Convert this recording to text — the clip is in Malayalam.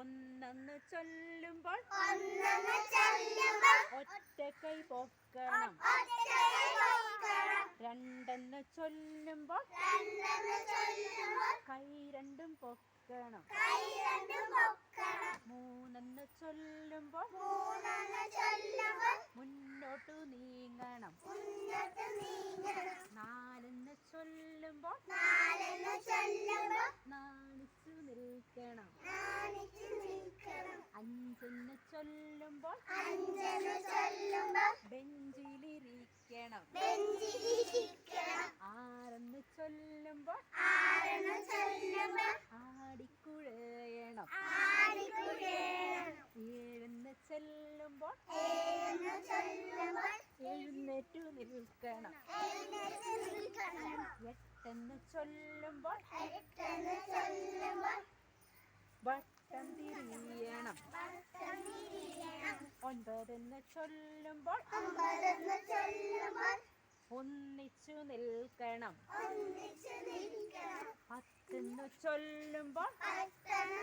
ഒന്നെന്ന് ചൊല്ലുമ്പോൾ ഒറ്റ കൈ പൊക്കണം. രണ്ടെന്ന് ചൊല്ലുമ്പോൾ കൈ രണ്ടും പൊക്കണം. മൂന്നെന്ന് ചൊല്ലുമ്പോൾ മുന്നോട്ട് നീങ്ങണം. നാലെന്ന് ചൊല്ലുമ്പോൾ നാലെന്ന് ചൊല്ലുമ്പോൾ നാണിച്ചു നിൽക്കണം നാണിച്ച് നിൽക്കണം. അഞ്ചെന്ന് ചൊല്ലുമ്പോൾ ബെഞ്ചിലിരിക്കണം. ആറെന്ന് ചൊല്ലുമ്പോൾ ആടിക്കുഴയണം. ഏഴെന്ന് ചെല്ലുമ്പോൾ എഴുന്നേറ്റു നിൽക്കണം. എട്ടെന്ന് ചൊല്ലുമ്പോൾ വട്ടം തിരിയണം. ഒൻപതെന്ന് ചൊല്ലുമ്പോൾ ഒൻപതെന്ന് ചൊല്ലുമ്പോൾ ഒന്നിച്ചു നിൽക്കണം ഒന്നിച്ചു നിൽക്കണം. പത്തെന്ന് ചൊല്ലുമ്പോൾ പത്തെന്ന്